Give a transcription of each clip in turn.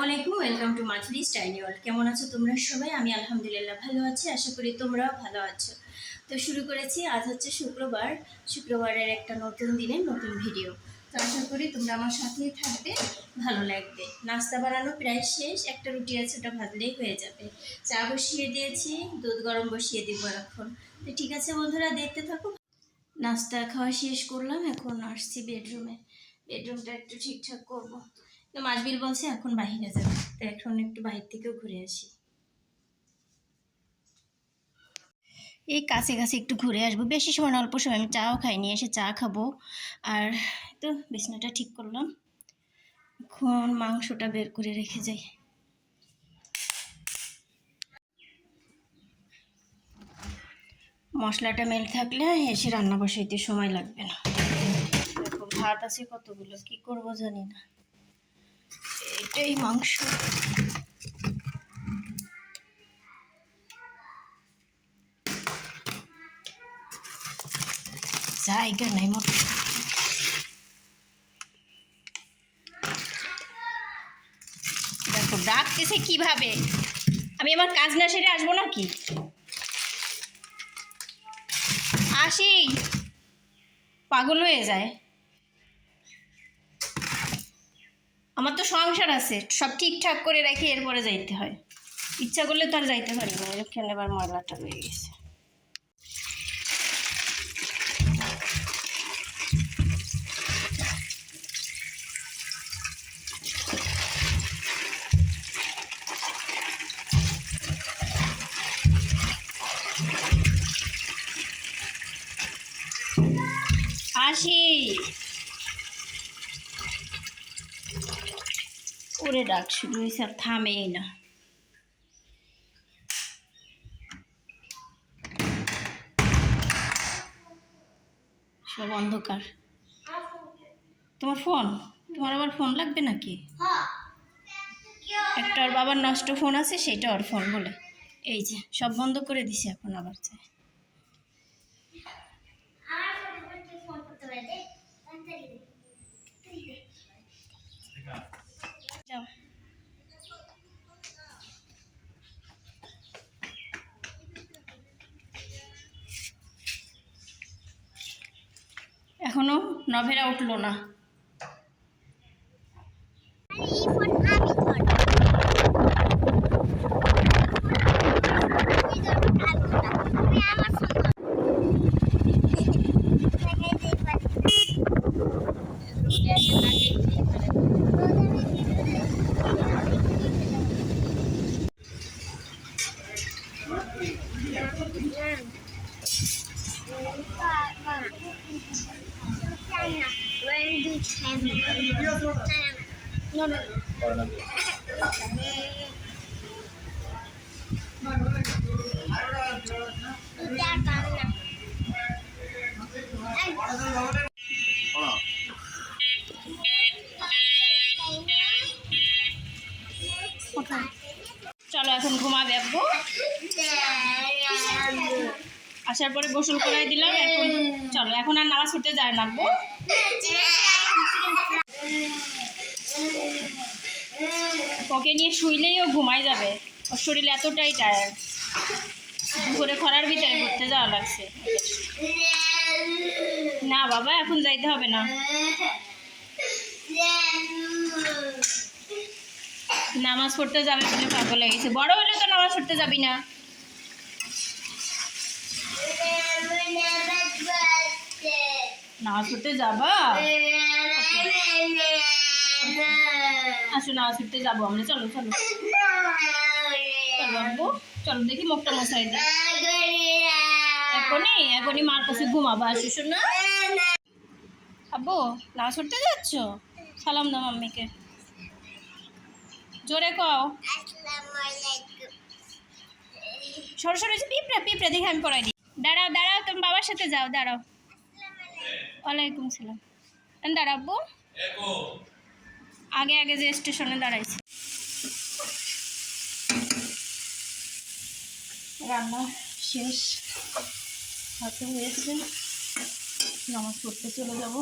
Welcome to মাথলি style world কেমন আছো তোমরা সবাই? আমি আলহামদুলিল্লাহ ভালো আছি, আশা করি তোমরাও ভালো আছো। তো শুরু করেছি, আজ হচ্ছে শুক্রবার। শুক্রবারের একটা নতুন দিনে নতুন ভিডিও তো আশা করি তোমরা আমার সাথেই থাকবে, ভালো লাগবে। নাস্তা বানানো প্রায় শেষ, একটা রুটি আছে, ওটা ভাজলেই হয়ে যাবে। চা বসিয়ে দিয়েছি, দুধ গরম বসিয়ে দিব এখন। তো ঠিক আছে বন্ধুরা, দেখতে থাকো। নাস্তা খাওয়া শেষ করলাম, এখন আসছি বেডরুমে বেডরুমটা একটু ঠিকঠাক করব। তো মাসবিল বলছে, এখন বাহিরে যাবে। তো এখন একটু বাহির থেকেও ঘুরে আসি। এই কাছে কাছে একটু ঘুরে আসব। বেশি সময় না, অল্প সময়। আমি চাও খাইনি এসে চা খাব। আর তো বিছনাটা ঠিক করলাম। এখন মাংসটা বের করে রেখে যাই। মশলাটা মেল থাকলে এসে রান্না বসাইতে সময় লাগবে না। ভাত আছে কতগুলো? কি করব জানি না। এটাই মাংস। জায়গা নাই মোটর দেখো, ডাকতেছে কীভাবে? আমি আমার কাজ না সেরে আসব নাকি? আসি। পাগল হয়ে যায়। আমার তো সংসার আছে, সব ঠিকঠাক করে রাখি, এরপরে যাইতে হয়। ইচ্ছা করলে তো আর যাইতে পারি না, এরকম এবার ময়লাটা রয়ে গেছে আসি ওরে ডাক শুরু হয়েছে আর থামেই না। সব অন্ধকার। তোমার ফোন? তোমার আবার ফোন লাগবে নাকি? একটা ওর বাবার নষ্ট ফোন আছে, সেটা ওর ফোন বলে। এই যে, সব বন্ধ করে দিছে এখন আবার। চাই যাও এখনও নভেরা উঠল না। When চলো এখন ঘুমাবে আব্বু। আসার পরে গোসল করাই দিলাম, এখন চলো, এখন আর নামাজ পড়তে যায় না ওকে নিয়ে শুইলেই ও ঘুমাই যাবে। ওর শরীর এতটাই টায়ার্ড দুপুরে খরার ভিতরে ঘুরতে যাওয়া লাগছে। না বাবা, এখন যাইতে হবে না। নামাজ পড়তে যাবে বলে পাগল লেগেছে বড় হলে তো নামাজ পড়তে যাবি না। নামাজ পড়তে যাবা? আসো নামাজ পড়তে যাব আমরা। চলো চলো। চলো চলো দেখি মুখটা মশাই দিই এখনই এখনই মার কাছে ঘুমাবা। আসো শোনা। আব্বু নামাজ পড়তে যাচ্ছ? সালাম দাও মাম্মিকে। জোরে কও। সরো সরো পিঁপড়া পিঁপড়া দেখে আমি পড়াই দিই। দাঁড়াও দাঁড়াও তুমি বাবার সাথে যাও দাঁড়াও। ওয়ালাইকুম সালাম। দাঁড়াবো আগে আগে যে স্টেশনে দাঁড়াইছি। রান্না শেষ। হাতে হয়েছে। নামাজ পড়তে চলে যাব।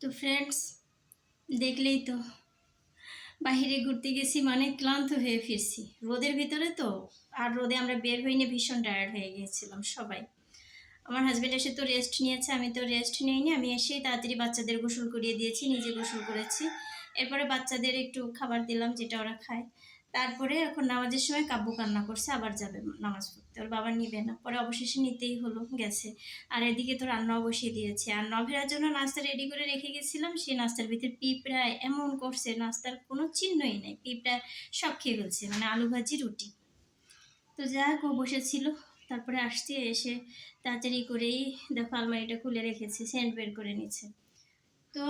তো ফ্রেন্ডস দেখলেই তো। বাহিরে ঘুরতে গেছি মানে ক্লান্ত হয়ে ফিরছি। রোদের ভিতরে তো, আর রোদে আমরা বের হইনি ভীষণ টায়ার্ড হয়ে গিয়েছিলাম সবাই। আমার হাজব্যান্ড এসে তো রেস্ট নিয়েছে, আমি তো রেস্ট নিইনি, আমি এসেই তাড়াতাড়ি বাচ্চাদের গোসল করিয়ে দিয়েছি, নিজে গোসল করেছি। এরপরে বাচ্চাদের একটু খাবার দিলাম, যেটা ওরা খায়। তারপরে এখন নামাজের সময় কাব্য কান্না করছে, আবার যাবে নামাজ পড়তে। ওর বাবা নিবে না, পরে অবশেষে নিতেই হলো, গেছে। আর এদিকে তো রান্নাও বসিয়ে দিয়েছে। আর নভেরার জন্য নাস্তা রেডি করে রেখে গেছিলাম সেই নাস্তার ভিতরে পিঁপড়ায় এমন করছে, নাস্তার কোনো চিহ্নই নেই। পিঁপড়া সব খেয়ে ফেলছে মানে আলু ভাজি, রুটি। তো যাক ও বসেছিল। তারপরে আসতে এসে তাড়াতাড়ি করেই দেখো আলমারিটা খুলে রেখেছে, সেন্ট বের করে নিচ্ছে। তো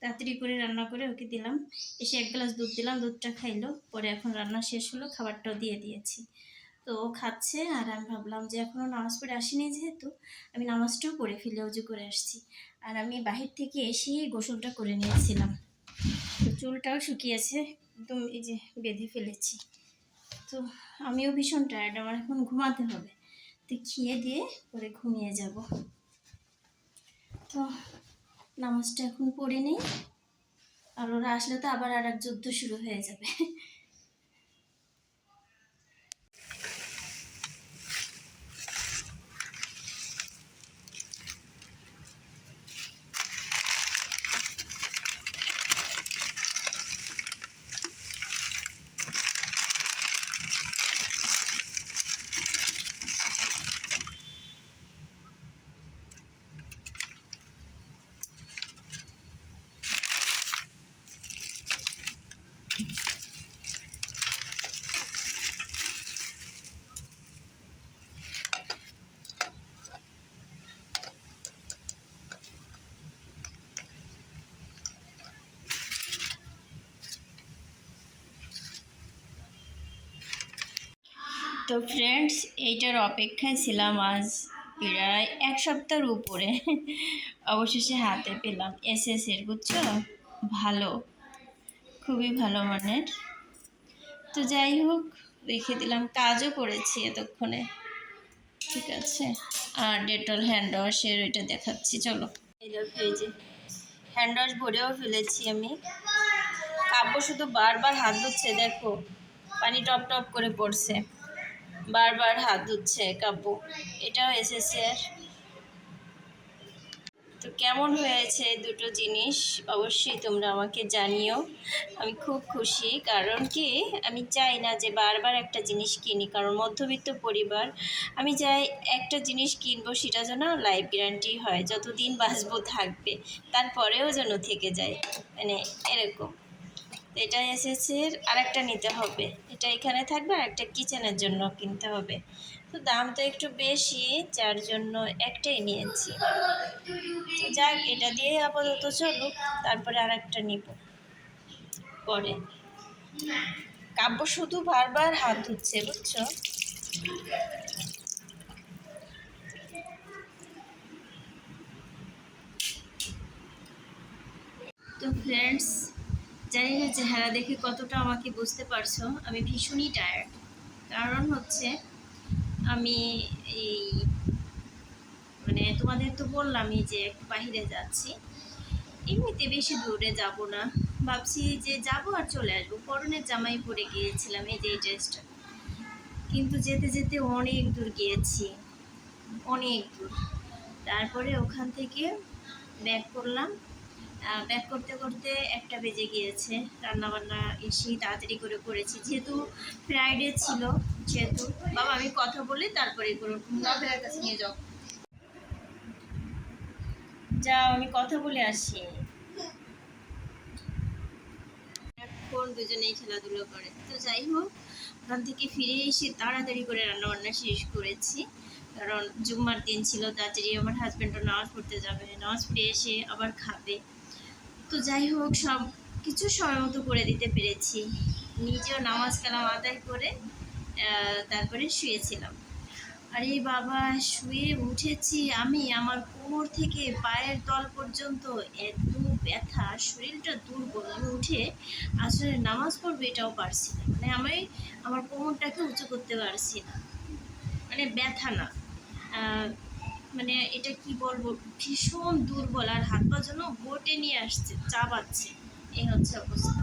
তাড়াতাড়ি করে রান্না করে ওকে দিলাম। এসে এক গ্লাস দুধ দিলাম, দুধটা খাইলো। পরে এখন রান্না শেষ হলো, খাবারটাও দিয়ে দিয়েছি। তো ও খাচ্ছে আর আমি ভাবলাম যে এখনও নামাজ পড়ে আসিনি যেহেতু, আমি নামাজটাও পড়ে ফেলে উজু করে আসছি। আর আমি বাহির থেকে এসেই গোসলটা করে নিয়েছিলাম। তো চুলটাও শুকিয়েছে, একদম এই যে বেঁধে ফেলেছি। তো আমিও ভীষণ টায়ার্ড আমার এখন ঘুমাতে হবে। তো খেয়ে দিয়ে পরে ঘুমিয়ে যাব। তো নামাজটা এখন পড়ে নেই। আর ওরা আসলে তো আবার আর এক যুদ্ধ শুরু হয়ে যাবে। তো ফ্রেন্ডস এইটার অপেক্ষায় ছিলাম আজ প্রায় এক সপ্তাহের উপরে। অবশেষে হাতে পেলাম এস এস এর, বুঝছ? ভালো, খুবই ভালো মানের। তো যাই হোক, রেখে দিলাম, কাজও করেছি এতক্ষণে। ঠিক আছে? আর ডেটল হ্যান্ড ওয়াশের ওইটা দেখাচ্ছি, চলো। এই যে হ্যান্ড ওয়াশ ভরেও ফেলেছি আমি। কাব্য শুধু বারবার হাত ধুচ্ছে দেখো। পানি টপ টপ করে পড়ছে। বারবার হাত ধুচ্ছে, কাব্য। এটাও এসেছে। আর তো কেমন হয়েছে দুটো জিনিস? অবশ্যই তোমরা আমাকে জানিও। আমি খুব খুশি। কারণ কি? আমি চাই না যে বারবার একটা জিনিস কিনি। কারণ মধ্যবিত্ত পরিবার, আমি চাই একটা জিনিস কিনবো, সেটা যেন লাইফ গ্যারান্টি হয়। যতদিন বাঁচবো থাকবে, তারপরেও যেন থেকে যায়। মানে এরকম। এটা এসেছে আরেকটা নিতে হবে। এটা এখানে থাকবে আর একটা কিচেনের জন্য কিনতে হবে। তো দাম তো একটু বেশি, যার জন্য একটাই নিয়েছি। তো যাক, এটা দিয়ে আপাতত চলুক, তারপরে আর একটা নিব। পরে। কাব্য শুধু বারবার হাত ধুচ্ছে, বুঝছ? তো ফ্রেন্ডস জানি না চেহারা দেখে কতটা আমাকে বুঝতে পারছ, আমি ভীষণই টায়ার্ড কারণ হচ্ছে, আমি এই মানে তোমাদের তো বললামই যে একটু বাহিরে যাচ্ছি। এমনিতে বেশি দূরে যাব না। ভাবছি যে যাব আর চলে আসব। পরনের জামাই পরে গিয়েছিলাম এই যে এই ড্রেসটা কিন্তু যেতে যেতে অনেক দূর গিয়েছি। অনেক দূর। তারপরে ওখান থেকে ব্যাক করলাম। ব্যাক করতে করতে একটা বেজে গিয়েছে। রান্নাবান্না এসেই তাড়াতাড়ি করে করেছি। যেহেতু ফ্রাইডে ছিল, যেহেতু বাবা, আমি কথা বলি তারপরে করুন নভেলার কাছে নিয়ে যাও। যাও, আমি কথা বলে আসি। এখন দুজনেই খেলাধুলো করে। তো যাই হোক, ওখান থেকে ফিরে এসে তাড়াতাড়ি করে রান্নাবান্না শেষ করেছি। কারণ জুম্মার দিন ছিল, তাড়াতাড়ি আমার হাজব্যান্ডও নামাজ পড়তে যাবে। নামাজ পড়ে এসে আবার খাবে। তো যাই হোক, সব কিছু সময় মতো করে দিতে পেরেছি। নিজেও নামাজ কালাম আদায় করে তারপরে শুয়েছিলাম। আরে বাবা, শুয়ে উঠেছি আমি। আমার কোমর থেকে পায়ের তল পর্যন্ত এত ব্যথা, শরীরটা দুর্বল। আমি উঠে আসলে নামাজ পড়বে এটাও পারছি না। মানে আমি আমার কোমরটাকে উঁচু করতে পারছি না। মানে ব্যথা না। মানে এটা কি বলব, ভীষণ দুর্বল আর হাত পা যেন গোটে নিয়ে আসছে, চাবাচ্ছে। এই হচ্ছে অবস্থা।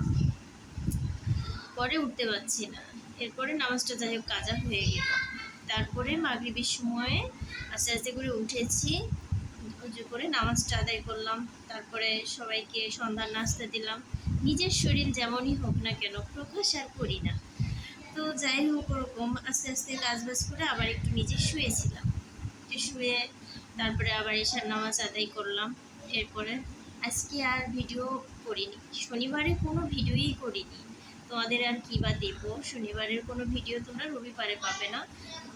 পরে উঠতে পারছি না। এরপরে নামাজটা যাই হোক, কাজা হয়ে গেল। তারপরে মাগরিবের সময়ে আস্তে আস্তে করে উঠেছি। উজু করে নামাজটা আদায় করলাম। তারপরে সবাইকে সন্ধ্যার নাস্তা দিলাম। নিজের শরীর যেমনই হোক না কেন, প্রকাশ আর করি না। তো যাই হোক, ওরকম আস্তে আস্তে কাজ বাজ করে আবার একটু নিজে শুয়েছিলাম। শুয়ে তারপরে আবার এসার নামাজ আদায় করলাম। এরপরে আজকে আর ভিডিও করিনি। শনিবারে কোনো ভিডিওই করিনি। তোমাদের আর কী বা দেবো? শনিবারের কোনো ভিডিও তোমরা রবিবারে পাবে না।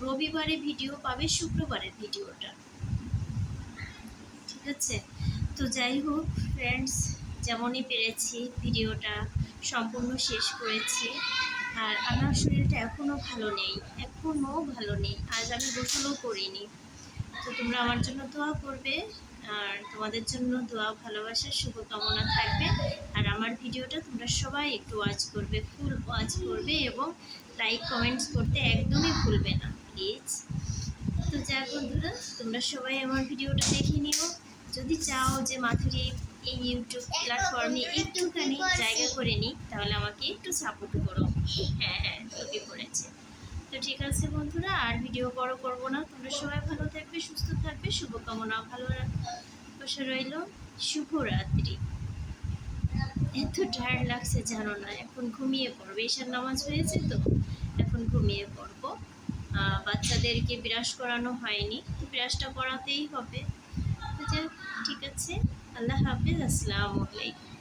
রবিবারে ভিডিও পাবে শুক্রবারের ভিডিওটা ঠিক আছে? তো যাই হোক ফ্রেন্ডস যেমনই পেরেছি ভিডিওটা সম্পূর্ণ শেষ করেছি। আর আমার শরীরটা এখনও ভালো নেই এখনও ভালো নেই। আজ আমি গোসলও করিনি। তো তোমরা আমার জন্য দোয়া করবে, আর তোমাদের জন্য দোয়া ভালোবাসার শুভকামনা থাকবে। আর আমার ভিডিওটা তোমরা সবাই একটু ওয়াচ করবে ফুল ওয়াচ করবে এবং লাইক কমেন্টস করতে একদমই ভুলবে না প্লিজ তো যাক বন্ধুরা, তোমরা সবাই আমার ভিডিওটা দেখে নিও। যদি চাও যে মাথুরি এই ইউটিউব প্ল্যাটফর্মে একটুখানি জায়গা করে নিই তাহলে আমাকে একটু সাপোর্ট করো। হ্যাঁ হ্যাঁ ঠিকই করেছে। তো ঠিক আছে বন্ধুরা, আর ভিডিও বড় করব না। তোমরা সবাই ভালো থাকবে, সুস্থ থাকবে, শুভকামনা। ভালো বসে রইল। শুভরাত্রি এত টায়ার্ড লাগছে, জানো না। এখন ঘুমিয়ে পড়বে। এসার নামাজ হয়েছে তো, এখন ঘুমিয়ে পড়ব। বাচ্চাদেরকে বিরাস করানো হয়নি, তো বিরাসটা করাতেই হবে। ঠিক আছে। আল্লাহ হাফিজ, আসসালামু আলাইকুম।